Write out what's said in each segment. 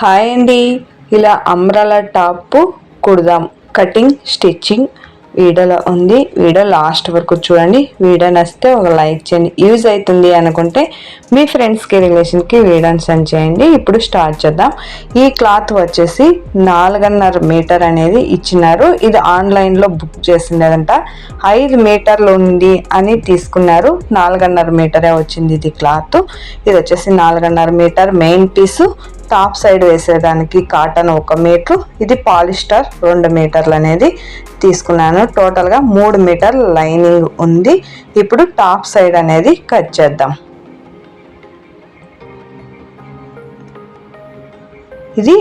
Hi అండి. ఇలా అమ్రాల top కుడదాం. కటింగ్ స్టిచ్చింగ్ వీడియోలో ఉంది. వీడియో లాస్ట్ వరకు చూడండి. వీడియో నచ్చితే ఒక లైక్ చేయండి. యూజ్ అవుతుంది అనుకుంటే మీ ఫ్రెండ్స్కి రిలేషన్కి వీడియోని సెండ్ చేయండి. ఇప్పుడు స్టార్ట్ చేద్దాం. ఈ క్లాత్ వచ్చేసి నాలుగున్నర మీటర్ అనేది ఇచ్చినారు. ఇది ఆన్లైన్లో బుక్ చేసిండేదంట ఐదు మీటర్లు ఉంది అని తీసుకున్నారు. నాలుగున్నర మీటరే వచ్చింది ఇది క్లాత్. ఇది వచ్చేసి నాలుగున్నర metre main piece. Top side వేసేదానికి cotton ఒక మీటర్ ఇది పాలిస్టర్ రెండు మీటర్లు అనేది తీసుకున్నాను. టోటల్గా మూడు మీటర్ లైనింగ్ ఉంది. ఇప్పుడు టాప్ సైడ్ అనేది కట్ చేద్దాం. ఇది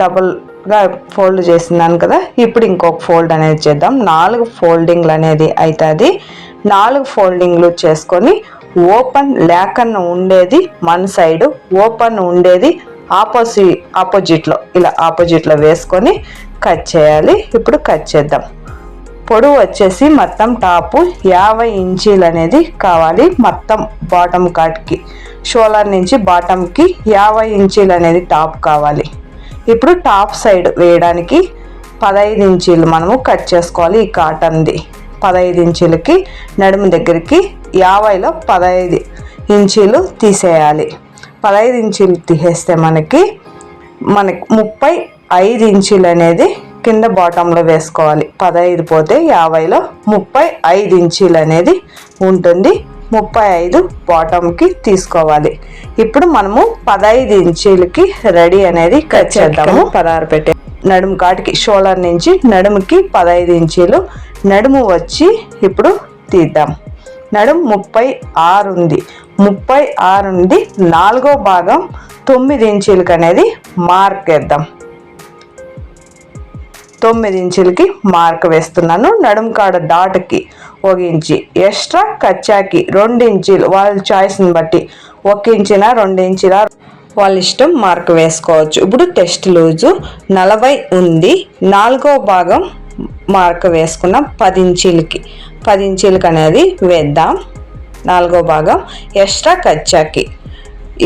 డబుల్గా ఫోల్డ్ చేసినాను కదా ఇప్పుడు ఇంకొక ఫోల్డ్ అనేది చేద్దాం. నాలుగు ఫోల్డింగ్లు అనేది అవుతుంది నాలుగు ఫోల్డింగ్లు చేసుకొని ఓపెన్ లేకన్నా ఉండేది మన సైడ్ ఓపెన్ ఉండేది ఆపోజిట్ ఆపోజిట్లో ఇలా ఆపోజిట్లో వేసుకొని కట్ చేయాలి. ఇప్పుడు కట్ చేద్దాం. పొడవు వచ్చేసి మొత్తం టాపు యాభై ఇంచీలు అనేది కావాలి మొత్తం బాటమ్ కాట్కి. షోలర్ నుంచి బాటమ్కి యాభై ఇంచీలు అనేది టాప్ కావాలి. ఇప్పుడు టాప్ సైడ్ వేయడానికి పదహైదు ఇంచీలు మనము కట్ చేసుకోవాలి ఈ కాటన్ది. పదహైదు ఇంచీలకి నడుము దగ్గరికి యాభైలో పదహైదు ఇంచీలు తీసేయాలి. పదహైదు ఇంచీలు తీసేస్తే మనకి మనకి ముప్పై ఐదు ఇంచీలు అనేది కింద బాటంలో వేసుకోవాలి. పదహైదు పోతే యాభైలో ముప్పై ఐదు ఇంచీలు అనేది ఉంటుంది. ముప్పై ఐదు బాటంకి తీసుకోవాలి. ఇప్పుడు మనము పదహైదు ఇంచీలకి రెడీ అనేది కట్ చేద్దాము. పదహారు పెట్టే నడుము కాటికి షోల్డర్ నుంచి నడుముకి పదహైదు ఇంచీలు నడుము వచ్చి ఇప్పుడు తీద్దాం. నడుం ముప్పై ఆరు ఉంది. ముప్పై ఆరు ఉంది నాలుగో భాగం తొమ్మిది ఇంచులకి అనేది మార్క్ వేద్దాం. తొమ్మిది ఇంచులకి మార్క్ వేస్తున్నాను. నడుం కాడ డాట్కి ఒక ఇంచి. ఎక్స్ట్రా కచ్చాకి రెండు ఇంచీలు. వాళ్ళ చాయిస్ని బట్టి ఒక ఇంచిన రెండు ఇంచుల వాళ్ళ ఇష్టం మార్క్ వేసుకోవచ్చు. ఇప్పుడు టెస్ట్ లూజు నలభై ఉంది. నాలుగో భాగం మార్క్ వేసుకున్నాం పది ఇంచీలకి. పది ఇంచులకు అనేది వేద్దాం. నాలుగో భాగం ఎక్స్ట్రా కచ్చాకి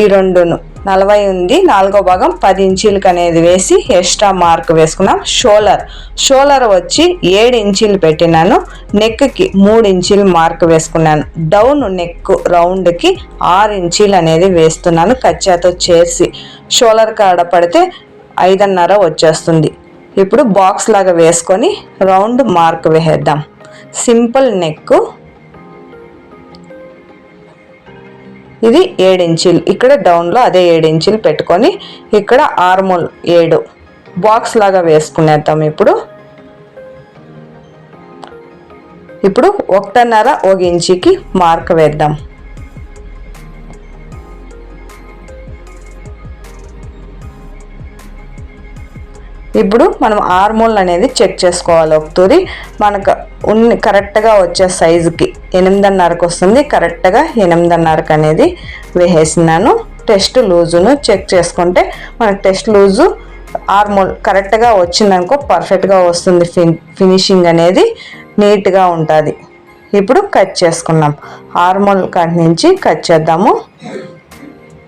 ఈ రెండును నలభై ఉంది నాలుగో భాగం పది ఇంచీలకు అనేది వేసి ఎక్స్ట్రా మార్క్ వేసుకున్నాం. షోలర్ షోలర్ వచ్చి ఏడు ఇంచీలు పెట్టినాను. నెక్కి మూడు ఇంచీలు మార్క్ వేసుకున్నాను. డౌన్ నెక్ రౌండ్కి ఆరు ఇంచీలు అనేది వేస్తున్నాను కచ్చాతో చేసి షోలర్ కాడ పడితే ఐదున్నర వచ్చేస్తుంది. ఇప్పుడు బాక్స్ లాగా వేసుకొని రౌండ్ మార్క్ వేసేద్దాం. సింపుల్ నెక్ ఇది ఏడు ఇక్కడ డౌన్లో అదే ఏడు పెట్టుకొని ఇక్కడ ఆర్మోల్ ఏడు. బాక్స్ లాగా వేసుకునేద్దాం ఇప్పుడు. ఇప్పుడు ఒకటిన్నర ఒక ఇంచికి మార్క్ వేద్దాం. ఇప్పుడు మనం ఆర్మోల్ అనేది చెక్ చేసుకోవాలి ఒకతూరి మనకు ఉన్ని కరెక్ట్గా వచ్చే సైజుకి ఎనిమిదిన్నరకు వస్తుంది. కరెక్ట్గా ఎనిమిదిన్నరకు అనేది వేసేసినాను. టెస్ట్ లూజును చెక్ చేసుకుంటే మనకు టెస్ట్ లూజు ఆర్మోల్ కరెక్ట్గా వచ్చిందనుకో పర్ఫెక్ట్గా వస్తుంది. ఫిన్ ఫినిషింగ్ అనేది నీట్గా ఉంటుంది. ఇప్పుడు కట్ చేసుకున్నాం. ఆర్మోల్ కట్ నుంచి కట్ చేద్దాము.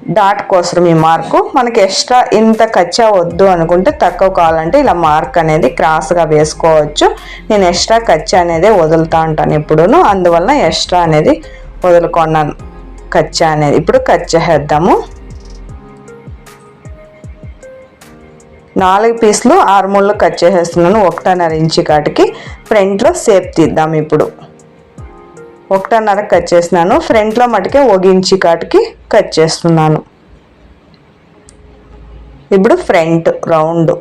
డాట్ కోసం ఈ మార్కు. మనకి ఎక్స్ట్రా ఇంత కచ్చా వద్దు అనుకుంటే తక్కువ కావాలంటే ఇలా మార్క్ అనేది క్రాస్గా వేసుకోవచ్చు. నేను ఎక్స్ట్రా కచ్చా అనేది వదులుతా ఉంటాను ఎప్పుడూ అందువల్ల ఎక్స్ట్రా అనేది వదులుకున్నాను కచ్చా అనేది ఇప్పుడు కట్ చేసేద్దాము. నాలుగు పీసులు ఆరు ముళ్ళు కట్ చేసేస్తున్నాను. ఒకటిన్నర ఇంచి కాటికి. ఫ్రంట్లో సేప్ తీద్దాం ఇప్పుడు. ఒకటిన్నర కట్ చేసినాను. ఫ్రంట్లో మటుకే ఒక ఇంచి కాటికి కట్ చేస్తున్నాను. ఇప్పుడు ఫ్రంట్ రౌండ్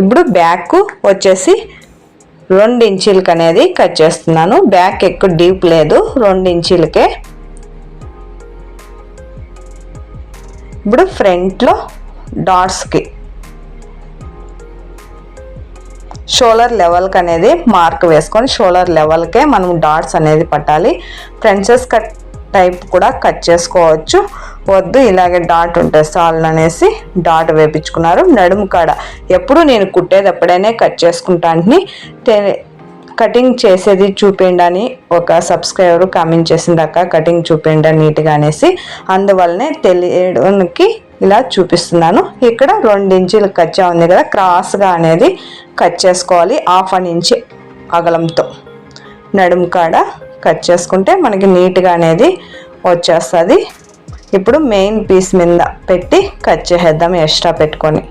ఇప్పుడు బ్యాక్ వచ్చేసి రెండు ఇంచీలకి అనేది కట్ చేస్తున్నాను. బ్యాక్ ఎక్కువ డీప్ లేదు. రెండు ఇంచీలకే ఇప్పుడు ఫ్రంట్లో డాట్స్కి షోలర్ లెవెల్కి అనేది మార్క్ వేసుకొని షోలర్ లెవెల్కే మనం డాట్స్ అనేది పట్టాలి. ఫ్రెండ్సెస్ కట్ టైప్ కూడా కట్ చేసుకోవచ్చు. వద్దు ఇలాగే డాట్ ఉంటే సాల్ని అనేసి డాట్ వేపించుకున్నారు. నడుము కాడ ఎప్పుడు నేను కుట్టేటప్పుడైనా కట్ చేసుకుంటాను కటింగ్ చేసేది చూపిండి అని ఒక సబ్స్క్రైబర్ కామెంట్ చేసిన దాకా కటింగ్ చూపిండి నీట్గా అనేసి అందువల్లనే తెలియడానికి ఇలా చూపిస్తున్నాను. ఇక్కడ రెండు కచ్చా ఉంది కదా. క్రాస్గా అనేది కట్ చేసుకోవాలి. హాఫ్ అన్ ఇంచ్ అగలంతో. నడుము కాడ కట్ చేసుకుంటే మనకి నీట్గా అనేది వచ్చేస్తుంది. ఇప్పుడు మెయిన్ పీస్ మీద పెట్టి కట్ చేసేద్దాం ఎక్స్ట్రా పెట్టుకొని.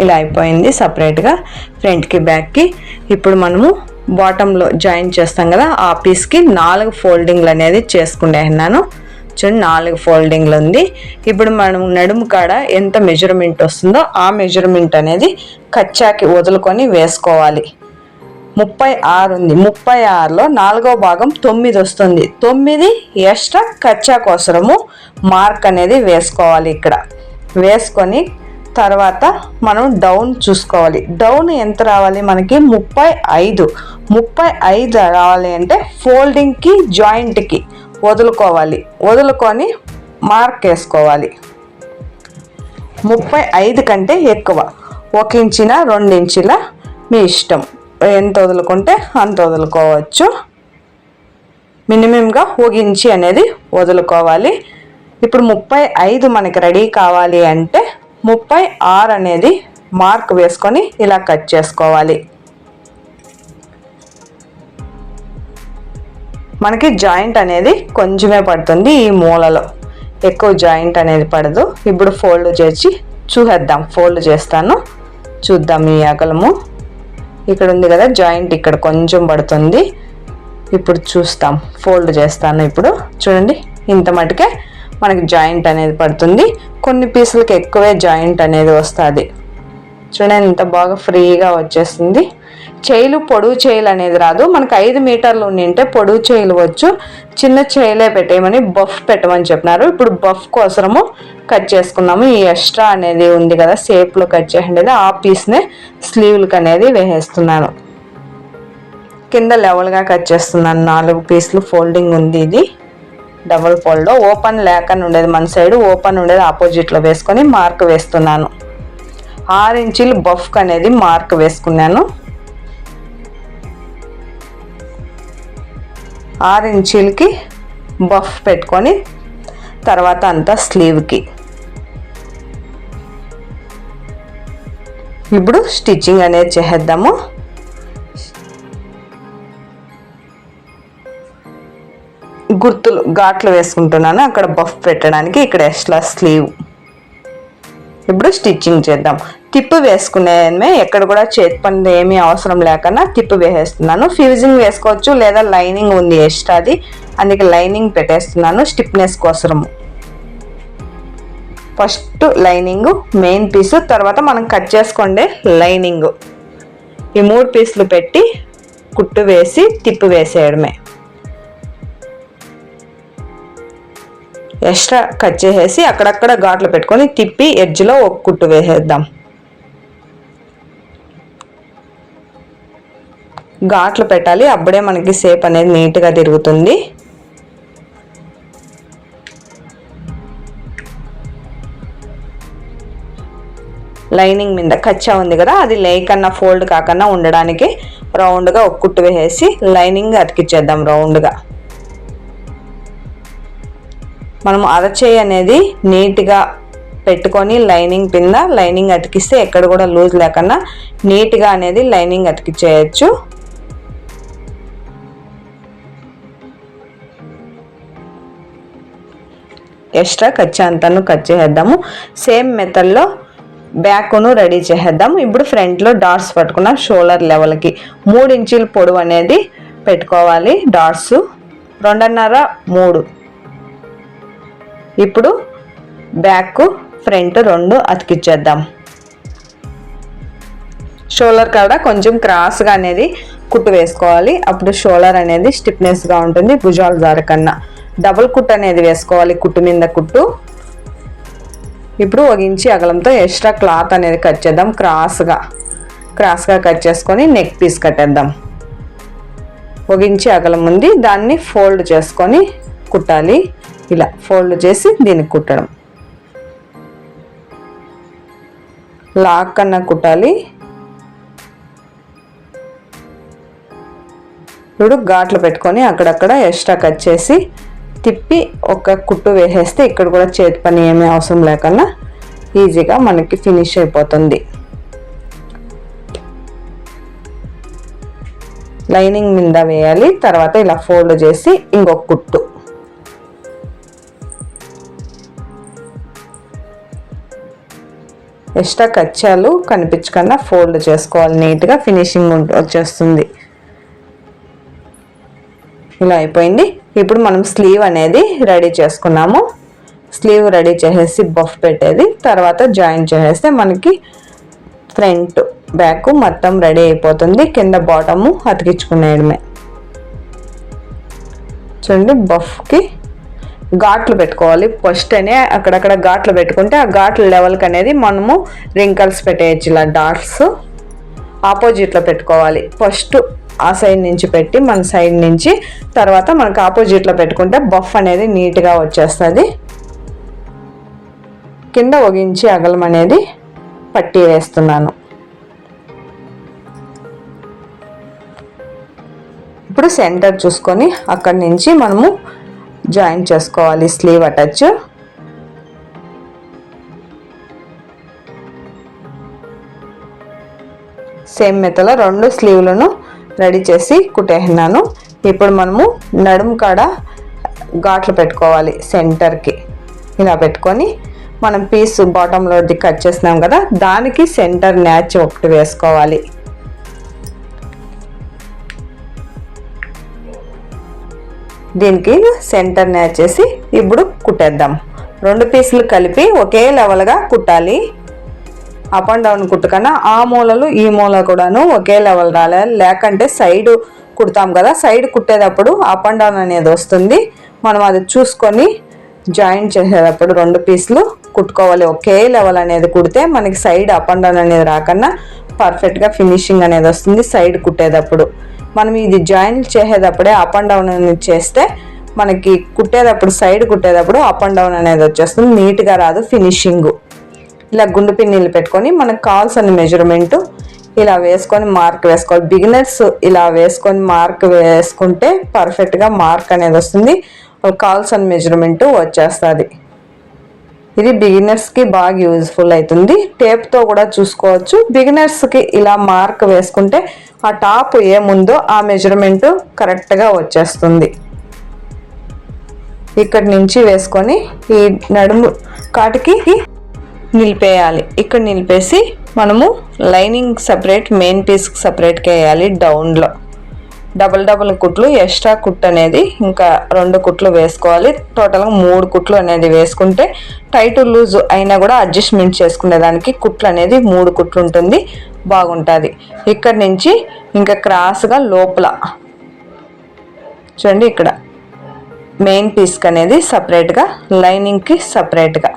ఇలా అయిపోయింది. సపరేట్గా ఫ్రంట్కి బ్యాక్కి. ఇప్పుడు మనము బాటంలో జాయిన్ చేస్తాం కదా ఆ పీస్కి నాలుగు ఫోల్డింగ్లు అనేది చేసుకునేన్నాను చూడండి నాలుగు ఫోల్డింగ్లు ఉంది. ఇప్పుడు మనం నడుము కాడ ఎంత మెజర్మెంట్ వస్తుందో ఆ మెజర్మెంట్ అనేది కచ్చాకి వదులుకొని వేసుకోవాలి. ముప్పై ఆరు ఉంది. ముప్పై ఆరులో నాలుగో భాగం తొమ్మిది వస్తుంది. తొమ్మిది ఎక్స్ట్రా కచ్చా కోసరము మార్క్ అనేది వేసుకోవాలి ఇక్కడ. వేసుకొని తర్వాత మనం డౌన్ చూసుకోవాలి. డౌన్ ఎంత రావాలి మనకి? ముప్పై ఐదు. ముప్పై ఐదు రావాలి అంటే ఫోల్డింగ్కి జాయింట్కి వదులుకోవాలి. వదులుకొని మార్క్ వేసుకోవాలి. ముప్పై ఐదు కంటే ఎక్కువ. ఒక ఇంచిన రెండు ఇంచుల మీ ఇష్టం. ఎంత వదులుకుంటే అంత వదులుకోవచ్చు. మినిమంగా ఒక ఇంచి అనేది వదులుకోవాలి. ఇప్పుడు ముప్పై ఐదు మనకి రెడీ కావాలి అంటే ముప్పై ఆరు అనేది మార్క్ వేసుకొని ఇలా కట్ చేసుకోవాలి. మనకి జాయింట్ అనేది కొంచెమే పడుతుంది ఈ మూలలో. ఎక్కువ జాయింట్ అనేది పడదు. ఇప్పుడు ఫోల్డ్ చేసి చూసేద్దాం. ఫోల్డ్ చేస్తాను. చూద్దాం ఈ అగలము ఇక్కడ ఉంది కదా జాయింట్ ఇక్కడ కొంచెం పడుతుంది. ఇప్పుడు చూస్తాం. ఫోల్డ్ చేస్తాను ఇప్పుడు. చూడండి ఇంత మటుకే మనకి జాయింట్ అనేది పడుతుంది. కొన్ని పీసులకి ఎక్కువే జాయింట్ అనేది వస్తుంది. చూడండి ఇంత బాగా ఫ్రీగా వచ్చేస్తుంది చేయిలు పొడుగు చేయిలు అనేది రాదు. మనకు ఐదు మీటర్లు ఉండింటే పొడుగు చేయిలు వచ్చు. చిన్న చేయిలే పెట్టేయమని బఫ్ పెట్టమని చెప్పినారు. ఇప్పుడు బఫ్ కోసము కట్ చేసుకున్నాము. ఈ ఎక్స్ట్రా అనేది ఉంది కదా షేప్లో కట్ చేయండి. ఆ పీస్నే స్లీవ్లకు అనేది వేసేస్తున్నాను. కింద లెవెల్గా కట్ చేస్తున్నాను. నాలుగు పీసులు ఫోల్డింగ్ ఉంది ఇది. డబుల్ ఫోల్డ్లో ఓపెన్ లేకుండా ఉండేది మన సైడ్ ఓపెన్ ఉండేది ఆపోజిట్లో వేసుకొని మార్క్ వేస్తున్నాను. ఆరు ఇంచులు బఫ్ అనేది మార్క్ వేసుకున్నాను. ఆరు ఇంచులకి బఫ్ పెట్టుకొని తర్వాత అంతా స్లీవ్కి. ఇప్పుడు స్టిచ్చింగ్ అనేది చేసేద్దాము. గుర్తులు ఘాట్లు వేసుకుంటున్నాను. అక్కడ బఫ్ పెట్టడానికి ఇక్కడ ఎక్స్ట్రా స్లీవ్ ఇప్పుడు స్టిచ్చింగ్ చేద్దాం. తిప్పు వేసుకునేమే ఎక్కడ కూడా చేతి పని ఏమీ అవసరం లేకుండా తిప్పు వేసేస్తున్నాను. ఫ్యూజింగ్ వేసుకోవచ్చు లేదా లైనింగ్ ఉంది ఎక్స్ట్రాది అందుకే లైనింగ్ పెట్టేస్తున్నాను స్టిప్నెస్ కోసము. ఫస్ట్ లైనింగ్ మెయిన్ పీసు తర్వాత మనం కట్ చేసుకోండి లైనింగ్ ఈ మూడు పీసులు పెట్టి కుట్టు వేసి తిప్పు వేసేయడమే. ఎక్స్ట్రా కట్ చేసేసి అక్కడక్కడ ఘాట్లు పెట్టుకొని తిప్పి ఎడ్జ్లో ఒక కుట్టు వేసేద్దాం. ఘాట్లు పెట్టాలి. అప్పుడే మనకి సేప్ అనేది నీట్గా తిరుగుతుంది. లైనింగ్ మీద కచ్చా ఉంది కదా అది లేకన్నా ఫోల్డ్ కాకన్నా ఉండడానికి రౌండ్గా ఒక కుట్టు వేసేసి లైనింగ్ అతికిచ్చేద్దాం రౌండ్గా. మనం అరచేయి అనేది నీట్గా పెట్టుకొని లైనింగ్ కింద లైనింగ్ అతికిస్తే ఎక్కడ కూడా లూజ్ లేకుండా నీట్గా అనేది లైనింగ్ అతికిచ్చేయచ్చు. ఎక్స్ట్రా కచ్చా అంతను కట్ చేసేద్దాము. సేమ్ మెథడ్లో బ్యాక్ను రెడీ చేసేద్దాము. ఇప్పుడు ఫ్రంట్లో డాట్స్ పట్టుకున్నాం షోల్డర్ లెవెల్కి మూడు ఇంచుల పొడవు అనేది పెట్టుకోవాలి డాట్స్. రెండున్నర మూడు. ఇప్పుడు బ్యాక్ ఫ్రంట్ రెండు అతికిచ్చేద్దాం. షోలర్ కాడ కొంచెం క్రాస్గా అనేది కుట్టు వేసుకోవాలి. అప్పుడు షోలర్ అనేది స్టిఫ్నెస్గా ఉంటుంది భుజాల దారి కన్నా. డబుల్ కుట్టు అనేది వేసుకోవాలి కుట్టు మీద కుట్టు. ఇప్పుడు ఒక ఇంచి అగలంతో ఎక్స్ట్రా క్లాత్ అనేది కట్ చేద్దాం క్రాస్గా. క్రాస్గా కట్ చేసుకొని నెక్ పీస్ కట్టేద్దాం. ఒక ఇంచి అగలం ఉంది. దాన్ని ఫోల్డ్ చేసుకొని కుట్టాలి. ఇలా ఫోల్డ్ చేసి దీనికి కుట్టడం. లాక్ కన్నా కుట్టాలి. ఇప్పుడు ఘాట్లు పెట్టుకొని అక్కడక్కడ ఎక్స్ట్రా కట్ చేసి తిప్పి ఒక కుట్టు వేసేస్తే ఇక్కడ కూడా చేతి పని ఏమీ అవసరం లేకుండా ఈజీగా మనకి ఫినిష్ అయిపోతుంది. లైనింగ్ మీద వేయాలి తర్వాత ఇలా ఫోల్డ్ చేసి ఇంకొక కుట్టు. ఎక్స్ట్రా కచ్చాలు కనిపించకుండా ఫోల్డ్ చేసుకోవాలి. నీట్గా ఫినిషింగ్ వచ్చేస్తుంది. ఇలా అయిపోయింది. ఇప్పుడు మనం స్లీవ్ అనేది రెడీ చేసుకున్నాము. స్లీవ్ రెడీ చేసేసి బఫ్ పెట్టేది. తర్వాత జాయిన్ చేసేస్తే మనకి ఫ్రంట్ బ్యాక్ మొత్తం రెడీ అయిపోతుంది. కింద బాటము అతికించుకునేయడమే. చూడండి బఫ్కి ఘాట్లు పెట్టుకోవాలి. ఫస్ట్ అనే అక్కడక్కడ ఘాట్లు పెట్టుకుంటే ఆ ఘాట్ల లెవెల్కి అనేది మనము రింకల్స్ పెట్టేయచ్చు ఇలా డాట్స్ ఆపోజిట్లో పెట్టుకోవాలి. ఫస్ట్ ఆ సైడ్ నుంచి పెట్టి మన సైడ్ నుంచి తర్వాత మనకు ఆపోజిట్లో పెట్టుకుంటే బఫ్ అనేది నీట్గా వచ్చేస్తుంది. కింద ఒగించి అగలం అనేది పట్టి వేస్తున్నాను. ఇప్పుడు సెంటర్ చూసుకొని అక్కడి నుంచి మనము జాయిన్ చేసుకోవాలి. Slew attach. సేమ్ మెత్తలో రెండు స్లీవ్లను రెడీ చేసి కుట్టేసినాను ఇప్పుడు మనము నడుము కాడ ఘాట్లు పెట్టుకోవాలి సెంటర్కి. ఇలా పెట్టుకొని మనం పీస్ బాటంలోది కట్ చేసినాం కదా దానికి సెంటర్ న్యాచ్ ఒకటి వేసుకోవాలి. దీనికి సెంటర్ని వచ్చేసి చేసి ఇప్పుడు కుట్టేద్దాం. రెండు పీసులు కలిపి ఒకే లెవెల్గా కుట్టాలి. అప్ అండ్ డౌన్ కుట్టుకన్నా ఆ మూలలు ఈ మూల కూడాను ఒకే లెవెల్ రాలేదు లేకంటే సైడ్ కుడతాం కదా సైడ్ కుట్టేటప్పుడు అప్ అండ్ డౌన్ అనేది వస్తుంది. మనం అది చూసుకొని జాయింట్ చేసేటప్పుడు రెండు పీసులు కుట్టుకోవాలి. ఒకే లెవెల్ అనేది కుడితే మనకి సైడ్ అప్ అండ్ డౌన్ అనేది రాకన్నా పర్ఫెక్ట్గా ఫినిషింగ్ అనేది వస్తుంది సైడ్ కుట్టేటప్పుడు. మనం ఇది జాయిన్ చేసేటప్పుడే అప్ అండ్ డౌన్ అనేది చేస్తే మనకి కుట్టేటప్పుడు సైడ్ కుట్టేటప్పుడు అప్ అండ్ డౌన్ అనేది వచ్చేస్తుంది. నీట్గా రాదు ఫినిషింగ్ ఇలా గుండు పిన్నీళ్ళు పెట్టుకొని మనకు కావాల్సిన మెజర్మెంట్ ఇలా వేసుకొని మార్క్ వేసుకోవాలి. బిగినర్స్ ఇలా వేసుకొని మార్క్ వేసుకుంటే పర్ఫెక్ట్గా మార్క్ అనేది వస్తుంది. కావాల్సిన మెజర్మెంట్ వచ్చేస్తుంది. ఇది బిగినర్స్కి బాగా యూజ్ఫుల్ అవుతుంది టేప్తో కూడా చూసుకోవచ్చు. బిగినర్స్కి ఇలా మార్క్ వేసుకుంటే ఆ టాప్ ఏముందో ఆ మెజర్మెంట్ కరెక్ట్గా వచ్చేస్తుంది. ఇక్కడి నుంచి వేసుకొని ఈ నడుము కాటికి నిలిపేయాలి. ఇక్కడ నిలిపేసి మనము లైనింగ్ సపరేట్ మెయిన్ పీస్కి సపరేట్గా వేయాలి డౌన్లో డబల్ డబల్ కుట్లు ఎక్స్ట్రా కుట్ అనేది ఇంకా రెండు కుట్లు వేసుకోవాలి. టోటల్గా మూడు కుట్లు అనేది వేసుకుంటే టైట్ లూజ్ అయినా కూడా అడ్జస్ట్మెంట్ చేసుకునేదానికి కుట్లు అనేది మూడు కుట్లు ఉంటుంది. బాగుంటుంది. ఇక్కడ నుంచి ఇంకా క్రాస్గా లోపల చూడండి ఇక్కడ. మెయిన్ పీస్కి అనేది సపరేట్గా లైనింగ్కి సపరేట్గా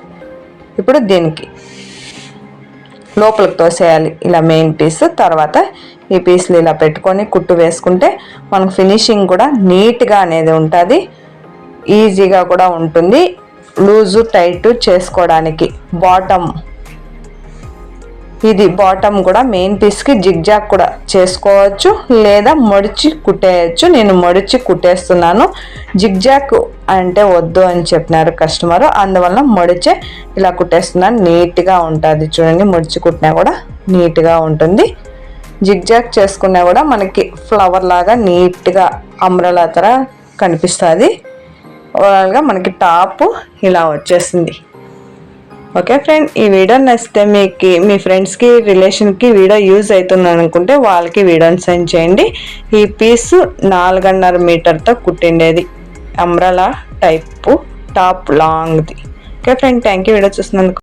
ఇప్పుడు దీనికి. లోపలికి తోసేయాలి. ఇలా మెయిన్ పీస్ తర్వాత ఈ పీస్లు ఇలా పెట్టుకొని కుట్టు వేసుకుంటే మనకు ఫినిషింగ్ కూడా నీట్గా అనేది ఉంటుంది. ఈజీగా కూడా ఉంటుంది. లూజు టైట్ చేసుకోవడానికి. బాటమ్ ఇది బాటమ్ కూడా మెయిన్ పీస్కి జిగ్జాగ్ కూడా చేసుకోవచ్చు లేదా మడిచి కుట్టేయచ్చు. నేను మడిచి కుట్టేస్తున్నాను. జిగ్జాగ్ అంటే వద్దు అని చెప్పినారు కస్టమర్ అందువల్ల మడిచే ఇలా కుట్టేస్తున్నాను. నీట్గా ఉంటుంది. చూడండి మడిచి కుట్టినా కూడా నీట్గా ఉంటుంది. జిగ్జాగ్ చేసుకున్నా కూడా మనకి ఫ్లవర్ లాగా నీట్గా అమ్రలా తర కనిపిస్తుంది. ఓవరాల్గా మనకి టాప్ ఇలా వచ్చేసింది. ఓకే ఫ్రెండ్ ఈ వీడియో నచ్చితే మీకు మీ ఫ్రెండ్స్కి రిలేషన్కి వీడియో యూజ్ అవుతుంది అనుకుంటే వాళ్ళకి వీడియోని సెండ్ చేయండి. ఈ పీసు నాలుగున్నర మీటర్తో కుట్టిండేది. Umbrella type top లాంగ్ది okay friend thank you video చూసినందుకు